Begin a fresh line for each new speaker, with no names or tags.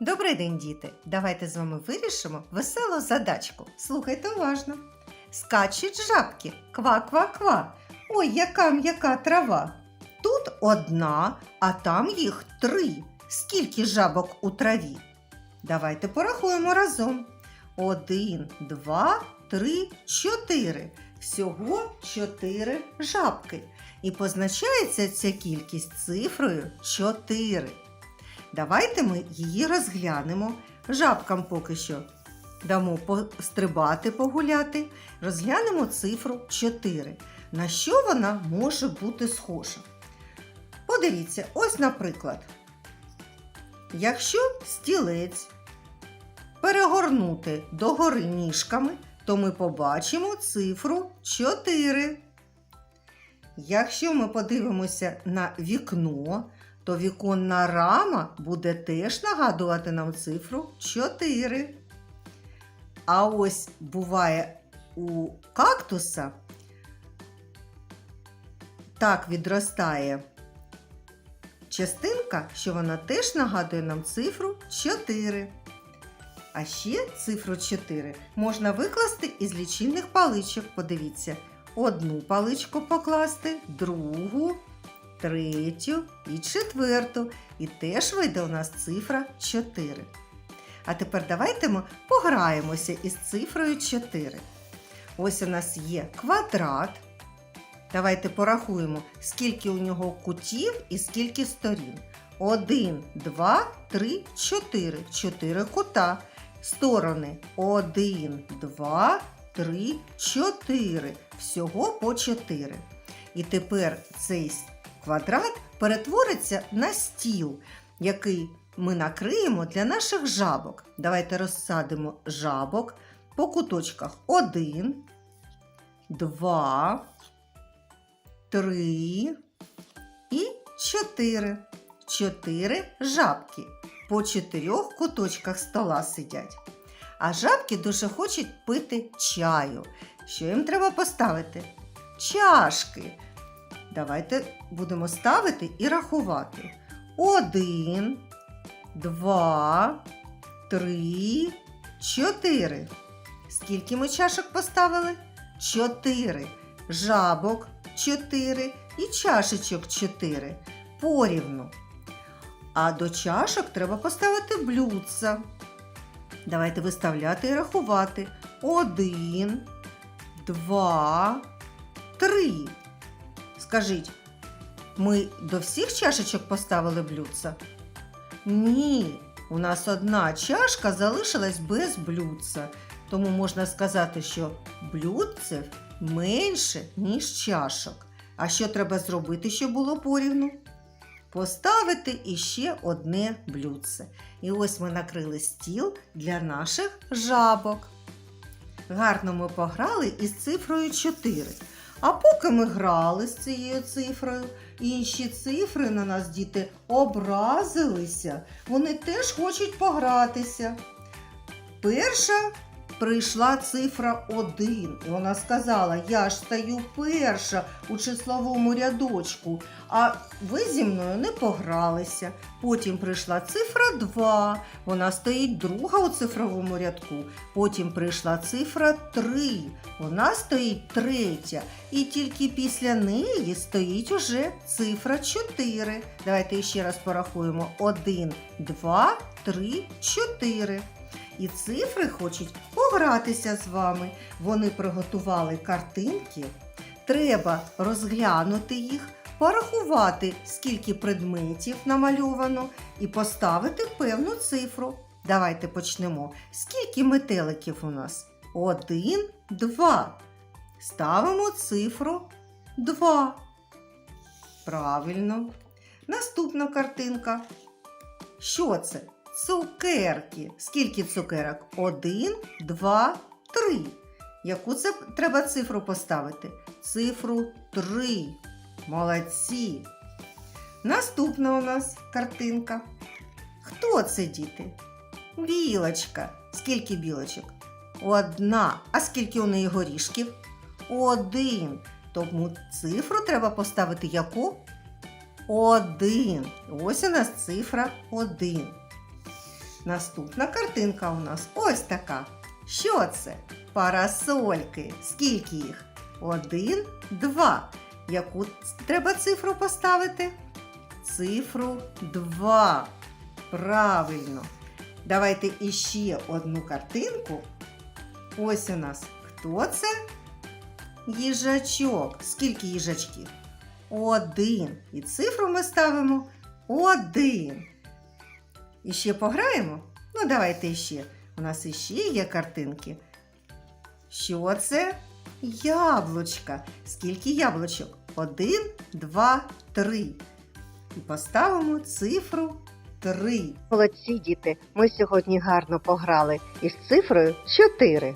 Добрий день, діти! Давайте з вами вирішимо веселу задачку. Слухайте уважно. Скачуть жабки, ква-ква-ква. Ой, яка м'яка трава. Тут одна, а там їх три. Скільки жабок у траві? Давайте порахуємо разом. Один, два, три, чотири. Всього чотири жабки. І позначається ця кількість цифрою 4. Давайте ми її розглянемо. Жабкам поки що дамо пострибати, погуляти. Розглянемо цифру 4. На що вона може бути схожа? Подивіться, ось, наприклад, якщо стілець перегорнути догори ніжками, то ми побачимо цифру 4. Якщо ми подивимося на вікно, то віконна рама буде теж нагадувати нам цифру 4. А ось буває у кактуса так відростає частинка, що вона теж нагадує нам цифру 4. А ще цифру 4 можна викласти із лічильних паличок. Подивіться, одну паличку покласти, другу, третю і четверту. І теж вийде у нас цифра 4. А тепер давайте ми пограємося із цифрою 4. Ось у нас є квадрат. Давайте порахуємо, скільки у нього кутів і скільки сторін. 1, 2, 3, 4. 4 кута. Сторони 1, 2, 3, 4. Всього по 4. І тепер цей квадрат перетвориться на стіл, який ми накриємо для наших жабок. Давайте розсадимо жабок по куточках 1, 2, 3 і 4. 4 жабки по чотирьох куточках стола сидять. А жабки дуже хочуть пити чаю. Що їм треба поставити? Чашки. Давайте будемо ставити і рахувати. Один, два, три, чотири. Скільки ми чашок поставили? Чотири. Жабок чотири і чашечок чотири. Порівну. А до чашок треба поставити блюдца. Давайте виставляти і рахувати. Один, два, три. Скажіть, ми до всіх чашечок поставили блюдца? Ні, у нас одна чашка залишилась без блюдца. Тому можна сказати, що блюдцев менше, ніж чашок. А що треба зробити, щоб було порівну? Поставити іще одне блюдце. І ось ми накрили стіл для наших жабок. Гарно ми пограли із цифрою 4. А поки ми грали з цією цифрою, інші цифри на нас діти образилися. Вони теж хочуть погратися. Перша прийшла цифра 1. І вона сказала: Я ж стою перша у числовому рядочку, а ви зі мною не погралися. Потім прийшла цифра 2. Вона стоїть друга у цифровому рядку. Потім прийшла цифра 3. Вона стоїть третя. І тільки після неї стоїть уже цифра 4. Давайте ще раз порахуємо: 1, 2, 3, 4. І цифри хочуть погратися з вами. Вони приготували картинки. Треба розглянути їх, порахувати, скільки предметів намальовано, і поставити певну цифру. Давайте почнемо. Скільки метеликів у нас? Один, два. Ставимо цифру 2. Правильно. Наступна картинка. Що це? Цукерки. Скільки цукерок? Один, два, три. Яку це треба цифру поставити? Цифру 3. Молодці. Наступна у нас картинка. Хто це діти? Білочка. Скільки білочок? Одна. А скільки у неї горішків? Один. Тому цифру треба поставити яку? Один. Ось у нас цифра один. Наступна картинка у нас ось така. Що це? Парасольки. Скільки їх? Один, два. Яку треба цифру поставити? Цифру 2. Правильно. Давайте іще одну картинку. Ось у нас хто це? Їжачок. Скільки їжачків? Один. І цифру ми ставимо один. І ще пограємо? Ну, давайте ще. У нас іще є картинки. Що це? Яблучка. Скільки яблучок? Один, два, три. І поставимо цифру три.
Молодці, діти, ми сьогодні гарно пограли із цифрою 4.